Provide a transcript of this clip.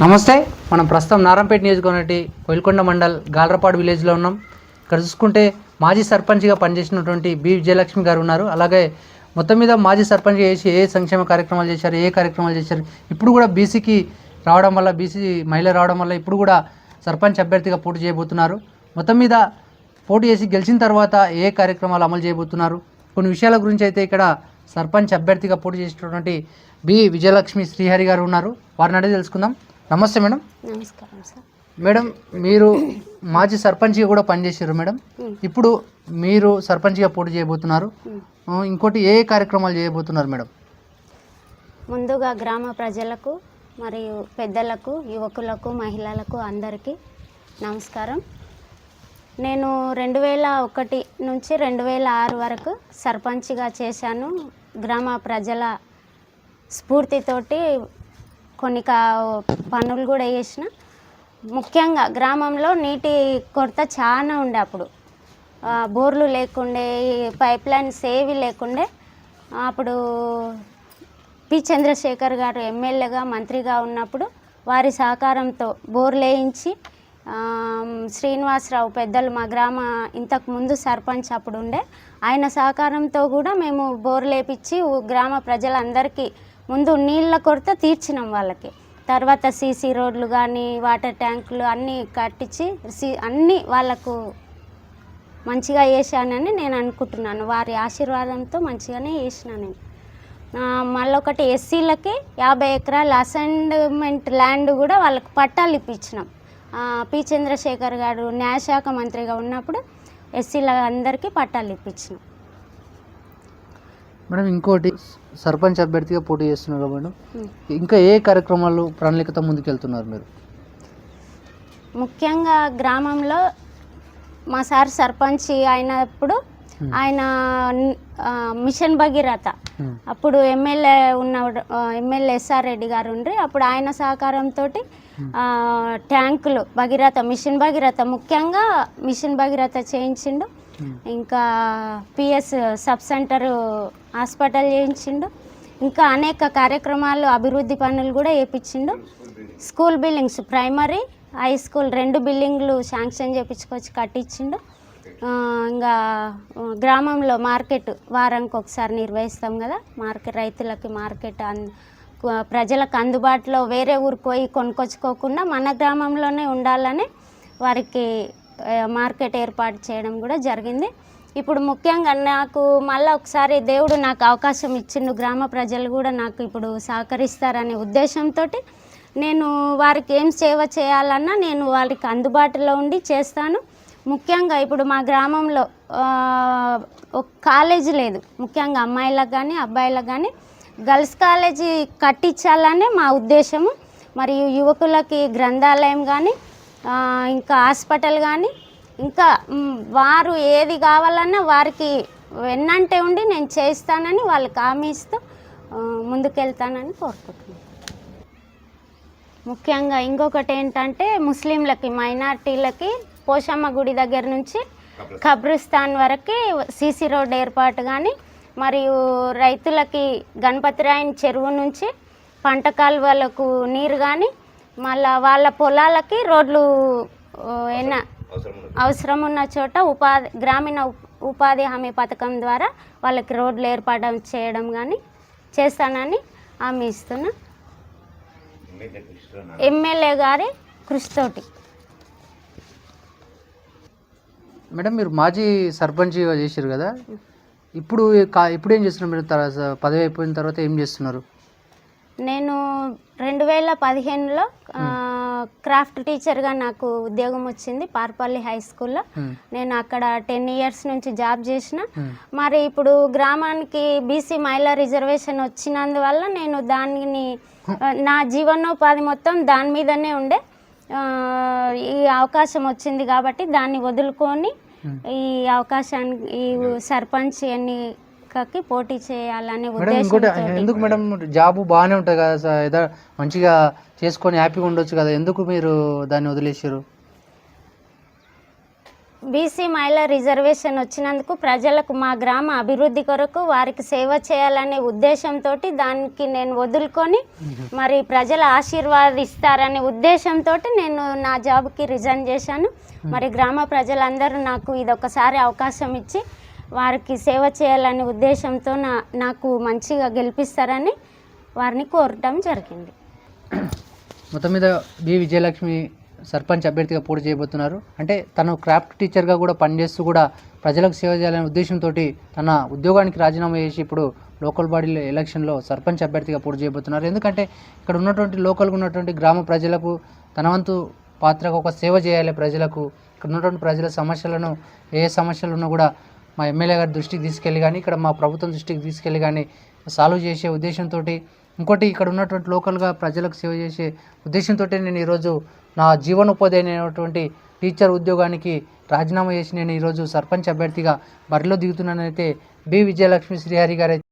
నమస్తే మనం ప్రస్తుతం నారంపేట నియోజకవర్గం కోయిల్కొండ మండల్ గాలరపాడు విలేజ్లో ఉన్నాం. ఇక్కడ చూసుకుంటే మాజీ సర్పంచ్గా పనిచేసినటువంటి బి. విజయలక్ష్మి గారు ఉన్నారు. అలాగే మొత్తం మీద మాజీ సర్పంచ్ చేసి ఏ సంక్షేమ కార్యక్రమాలు చేశారు ఏ కార్యక్రమాలు చేశారు ఇప్పుడు కూడా బీసీకి రావడం వల్ల బీసీ మహిళ రావడం వల్ల ఇప్పుడు కూడా సర్పంచ్ అభ్యర్థిగా పోటీ చేయబోతున్నారు. మొత్తం మీద పోటీ చేసి గెలిచిన తర్వాత ఏ కార్యక్రమాలు అమలు చేయబోతున్నారు? కొన్ని విషయాల గురించి అయితే ఇక్కడ సర్పంచ్ అభ్యర్థిగా పోటీ చేసినటువంటి బి. విజయలక్ష్మి శ్రీహరి గారు ఉన్నారు. వారిని అడిగి తెలుసుకుందాం. నమస్తే మేడం. నమస్కారం సార్. మేడం మీరు మాజీ సర్పంచ్గా కూడా పనిచేశారు మేడం. ఇప్పుడు మీరు సర్పంచ్గా పోటీ చేయబోతున్నారు. ఇంకోటి ఏ కార్యక్రమాలు చేయబోతున్నారు మేడం? ముందుగా గ్రామ ప్రజలకు మరియు పెద్దలకు యువకులకు మహిళలకు అందరికీ నమస్కారం. నేను రెండు వేల ఒకటి నుంచి రెండు వేల ఆరు వరకు సర్పంచ్గా చేశాను. గ్రామ ప్రజల స్ఫూర్తితోటి కొన్ని కా పనులు కూడా చేసిన ముఖ్యంగా గ్రామంలో నీటి కొరత చాలా ఉండే అప్పుడు. బోర్లు లేకుండే పైప్ లైన్స్ ఏవి లేకుండే అప్పుడు పి. చంద్రశేఖర్ గారు ఎమ్మెల్యేగా మంత్రిగా ఉన్నప్పుడు వారి సహకారంతో బోర్లు వేయించి శ్రీనివాసరావు పెద్దలు మా గ్రామ ఇంతకు ముందు సర్పంచ్ అప్పుడు ఉండే ఆయన సహకారంతో కూడా మేము బోర్లు వేపించి గ్రామ ప్రజలందరికీ ముందు నీళ్ళ కొరత తీర్చినాం వాళ్ళకి. తర్వాత సీసీ రోడ్లు కానీ వాటర్ ట్యాంకులు అన్నీ కట్టించి సి అన్నీ వాళ్ళకు మంచిగా చేశానని నేను అనుకుంటున్నాను. వారి ఆశీర్వాదంతో మంచిగానే చేసిన నేను. మళ్ళొకటి ఎస్సీలకి యాభై ఎకరాల అసైన్మెంట్ ల్యాండ్ కూడా వాళ్ళకి పట్టాలు ఇప్పించినాం. పి చంద్రశేఖర్ గారు న్యాయశాఖ మంత్రిగా ఉన్నప్పుడు ఎస్సీల అందరికీ పట్టాలు ఇప్పించినాం. మేడం ఇంకోటి సర్పంచ్ అభ్యర్థిగా పోటీ చేస్తున్నారు మేడం ఉమ్. ఇంకా ఏ కార్యక్రమాలు ప్రణాళికతో ముందుకెళ్తున్నారు మీరు ముఖ్యంగా గ్రామంలో మా సార్ సర్పంచ్ అయినప్పుడు Hmm. ఆయన ఆ, మిషన్ భగీరథ. ఉమ్. అప్పుడు ఎమ్మెల్యే ఉన్న ఎమ్మెల్యే ఎస్ఆర్ రెడ్డి గారు ఉండ్రి. అప్పుడు ఆయన సహకారంతో ట్యాంకులు భగీరథ మిషన్ భగీరథ ముఖ్యంగా మిషన్ భగీరథ చేయించిండు. ఇంకా పిఎస్ సబ్ సెంటర్ హాస్పిటల్ చేయించిండు. ఇంకా అనేక కార్యక్రమాలు అభివృద్ధి పనులు కూడా చేయించిండు school buildings primary high school రెండు బిల్డింగ్లు శాంక్షన్ చేయించుకొచ్చి కట్టించిండు. ఇంకా గ్రామంలో మార్కెట్ వారానికి ఒకసారి నిర్వహిస్తాం కదా. మార్కెట్ రైతులకి మార్కెట్ అన్ ప్రజలకు అందుబాటులో వేరే ఊరికి పోయి కొనుక్కొచ్చుకోకుండా మన గ్రామంలోనే ఉండాలని వారికి మార్కెట్ ఏర్పాటు చేయడం కూడా జరిగింది. ఇప్పుడు ముఖ్యంగా నాకు మళ్ళీ ఒకసారి దేవుడు నాకు అవకాశం ఇచ్చిండు. గ్రామ ప్రజలు కూడా నాకు ఇప్పుడు సహకరిస్తారనే ఉద్దేశంతో నేను వారికి ఏం సేవ చేయాలన్నా నేను వారికి అందుబాటులో ఉండి చేస్తాను. ముఖ్యంగా ఇప్పుడు మా గ్రామంలో ఒక కాలేజీ లేదు. ముఖ్యంగా అమ్మాయిలకు కానీ అబ్బాయిలకు కానీ గర్ల్స్ కాలేజీ కట్టించాలనే మా ఉద్దేశము. మరియు యువకులకి గ్రంథాలయం కానీ ఇంకా హాస్పిటల్ కానీ ఇంకా వారు ఏది కావాలన్నా వారికి వెన్నంటే ఉండి నేను చేస్తానని వాళ్ళకి హామీ ఇస్తూ ముందుకెళ్తానని కోరుకుంటున్నాను. ముఖ్యంగా ఇంకొకటి ఏంటంటే ముస్లింలకి మైనార్టీలకి పోషమ్మ గుడి దగ్గర నుంచి కబ్రిస్తాన్ వరకు సీసీ రోడ్ ఏర్పాటు కానీ మరియు రైతులకి గణపతిరాయని చెరువు నుంచి పంట కాలువలకు నీరు కానీ మళ్ళా వాళ్ళ పొలాలకి రోడ్లు ఎన్న అవసరం ఉన్న చోట. ఉపాధి గ్రామీణ ఉప్- ఉపాధి హామీ పథకం ద్వారా వాళ్ళకి రోడ్లు ఏర్పాటు చేయడం కానీ చేస్తానని హామీ ఇస్తున్నా. ఎమ్మెల్యే గారి కృషితోటి మేడం మీరు మాజీ సర్పంచ్గా చేశారు కదా ఇప్పుడు కా ఇప్పుడు ఏం చేస్తున్నారు మీరు తర్వాత పదవి అయిపోయిన తర్వాత ఏం చేస్తున్నారు నేను రెండు వేల పదిహేనులో ఆ, క్రాఫ్ట్ టీచర్గా నాకు ఉద్యోగం వచ్చింది పార్పల్లి హై స్కూల్లో. నేను అక్కడ టెన్ ఇయర్స్ నుంచి జాబ్ చేసిన. మరి ఇప్పుడు గ్రామానికి బీసీ మహిళా రిజర్వేషన్ వచ్చినందువల్ల నేను దానిని ఆ, నా జీవనోపాధి మొత్తం దాని మీదనే ఉండే ఆ, ఈ అవకాశం వచ్చింది కాబట్టి దాన్ని వదులుకొని. ఈ అవకాశానికి ఈ సర్పంచ్ ఎన్నికకి పోటీ చేయాలనే ఉద్దేశంతో ఎందుకు మేడం జాబ్ బాగానే ఉంటుంది కదా సార్? ఏదో మంచిగా చేసుకొని హ్యాపీగా ఉండొచ్చు కదా? ఎందుకు మీరు దాన్ని వదిలేసారు బీసీ మహిళా రిజర్వేషన్ వచ్చినందుకు ప్రజలకు మా గ్రామ అభివృద్ధి కొరకు వారికి సేవ చేయాలనే ఉద్దేశంతో దానికి నేను వదులుకొని మరి ప్రజల ఆశీర్వాదిస్తారనే ఉద్దేశంతో నేను నా జాబ్కి రిజైన్ చేశాను. మరి గ్రామ ప్రజలందరూ నాకు ఇదొకసారి అవకాశం ఇచ్చి వారికి సేవ చేయాలనే ఉద్దేశంతో నా నాకు మంచిగా గెలిపిస్తారని వారిని కోరటం జరిగింది. మొత్తం మీద బి విజయలక్ష్మి సర్పంచ్ అభ్యర్థిగా పోటీ చేయబోతున్నారు. అంటే తను క్రాఫ్ట్ టీచర్గా కూడా పనిచేస్తూ కూడా ప్రజలకు సేవ చేయాలనే ఉద్దేశంతో తన ఉద్యోగానికి రాజీనామా చేసి ఇప్పుడు లోకల్ బాడీ ఎలక్షన్లో సర్పంచ్ అభ్యర్థిగా పోటీ చేయబోతున్నారు. ఎందుకంటే ఇక్కడ ఉన్నటువంటి లోకల్గా ఉన్నటువంటి గ్రామ ప్రజలకు తన వంతు పాత్రకు ఒక సేవ చేయాలి ప్రజలకు. ఇక్కడ ఉన్నటువంటి ప్రజల సమస్యలను ఏ సమస్యలు ఉన్నా కూడా మా ఎమ్మెల్యే గారి దృష్టికి తీసుకెళ్ళి కానీ ఇక్కడ మా ప్రభుత్వం దృష్టికి తీసుకెళ్ళి కానీ సాల్వ్ చేసే ఉద్దేశంతో ఇంకోటి ఇక్కడ ఉన్నటువంటి లోకల్గా ప్రజలకు సేవ చేసే ఉద్దేశంతో నేను ఈరోజు నా జీవనోపాధి అయినటువంటి టీచర్ ఉద్యోగానికి రాజీనామా చేసి నేను ఈరోజు సర్పంచ్ అభ్యర్థిగా బరిలో దిగుతున్నానైతే బి. విజయలక్ష్మి శ్రీహరి గారు